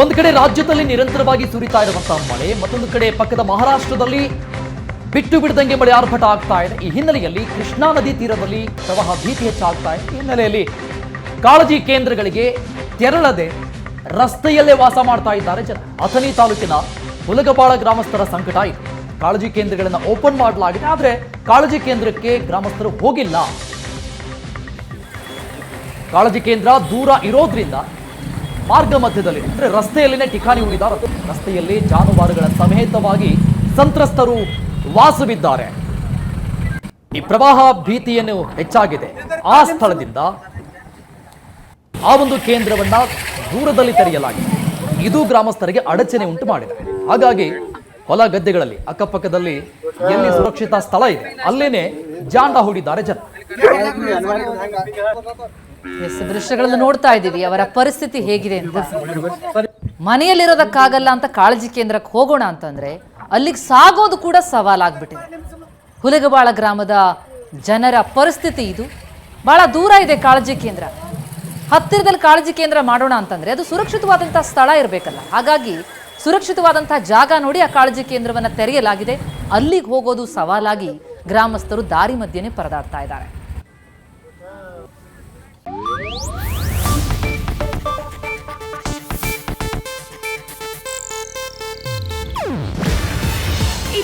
ಒಂದು ಕಡೆ ರಾಜ್ಯದಲ್ಲಿ ನಿರಂತರವಾಗಿ ಸುರಿತಾ ಇರುವಂತಹ ಮಳೆ, ಮತ್ತೊಂದು ಕಡೆ ಪಕ್ಕದ ಮಹಾರಾಷ್ಟ್ರದಲ್ಲಿ ಬಿಟ್ಟು ಬಿಡದಂಗೆ ಮಳೆ ಆರ್ಭಟ ಆಗ್ತಾ ಇದೆ. ಈ ಹಿನ್ನೆಲೆಯಲ್ಲಿ ಕೃಷ್ಣಾ ನದಿ ತೀರದಲ್ಲಿ ಪ್ರವಾಹ ಭೀತಿ ಹೆಚ್ಚಾಗ್ತಾ ಇದೆ. ಈ ಹಿನ್ನೆಲೆಯಲ್ಲಿ ಕಾಳಜಿ ಕೇಂದ್ರಗಳಿಗೆ ತೆರಳದೆ ರಸ್ತೆಯಲ್ಲೇ ವಾಸ ಮಾಡ್ತಾ ಇದ್ದಾರೆ ಜನ. ಅಥಣಿ ತಾಲೂಕಿನ ಹುಲಗಪಾಳ ಗ್ರಾಮಸ್ಥರ ಸಂಕಟ ಇದೆ. ಕಾಳಜಿ ಕೇಂದ್ರಗಳನ್ನು ಓಪನ್ ಮಾಡಲಾಗಿದೆ. ಆದರೆ ಕಾಳಜಿ ಕೇಂದ್ರಕ್ಕೆ ಗ್ರಾಮಸ್ಥರು ಹೋಗಿಲ್ಲ. ಕಾಳಜಿ ಕೇಂದ್ರ ದೂರ ಇರೋದ್ರಿಂದ ಮಾರ್ಗ ಮಧ್ಯದಲ್ಲಿ, ಅಂದ್ರೆ ರಸ್ತೆಯಲ್ಲಿನೇ ಠಿಕಾಣಿ ಹೂಡಿದ್ದಾರೆ ರಸ್ತೆಯಲ್ಲಿ ಜಾನುವಾರುಗಳ ಸಮೇತವಾಗಿ ಸಂತ್ರಸ್ತರು ವಾಸವಿದ್ದಾರೆ. ಈ ಪ್ರವಾಹ ಭೀತಿಯನ್ನು ಹೆಚ್ಚಾಗಿದೆ. ಆ ಸ್ಥಳದಿಂದ ಆ ಒಂದು ಕೇಂದ್ರವನ್ನ ದೂರದಲ್ಲಿ ತೆರೆಯಲಾಗಿದೆ. ಇದು ಗ್ರಾಮಸ್ಥರಿಗೆ ಅಡಚಣೆ ಉಂಟು ಮಾಡಿದೆ. ಹಾಗಾಗಿ ಹೊಲ ಗದ್ದೆಗಳಲ್ಲಿ, ಅಕ್ಕಪಕ್ಕದಲ್ಲಿ ಎಲ್ಲಿ ಸುರಕ್ಷಿತ ಸ್ಥಳ ಇದೆ, ಅಲ್ಲೇನೆ ಜಾಂಡ ಹೂಡಿದ್ದಾರೆ ಜನ. ದೃಶ್ಯಗಳನ್ನು ನೋಡ್ತಾ ಇದ್ದೀವಿ. ಅವರ ಪರಿಸ್ಥಿತಿ ಹೇಗಿದೆ ಅಂತ. ಮನೆಯಲ್ಲಿರೋದಕ್ಕಾಗಲ್ಲ ಅಂತ ಕಾಳಜಿ ಕೇಂದ್ರಕ್ಕೆ ಹೋಗೋಣ ಅಂತಂದ್ರೆ ಅಲ್ಲಿಗೆ ಸಾಗೋದು ಕೂಡ ಸವಾಲಾಗ್ಬಿಟ್ಟಿದೆ. ಹುಲಗಬಾಳ ಗ್ರಾಮದ ಜನರ ಪರಿಸ್ಥಿತಿ ಇದು. ಬಹಳ ದೂರ ಇದೆ ಕಾಳಜಿ ಕೇಂದ್ರ. ಹತ್ತಿರದಲ್ಲಿ ಕಾಳಜಿ ಕೇಂದ್ರ ಮಾಡೋಣ ಅಂತಂದ್ರೆ ಅದು ಸುರಕ್ಷಿತವಾದಂತಹ ಸ್ಥಳ ಇರಬೇಕಲ್ಲ. ಹಾಗಾಗಿ ಸುರಕ್ಷಿತವಾದಂತಹ ಜಾಗ ನೋಡಿ ಆ ಕಾಳಜಿ ಕೇಂದ್ರವನ್ನ ತೆರೆಯಲಾಗಿದೆ. ಅಲ್ಲಿಗೆ ಹೋಗೋದು ಸವಾಲಾಗಿ ಗ್ರಾಮಸ್ಥರು ದಾರಿ ಮಧ್ಯೆನೇ ಪರದಾಡ್ತಾ ಇದ್ದಾರೆ.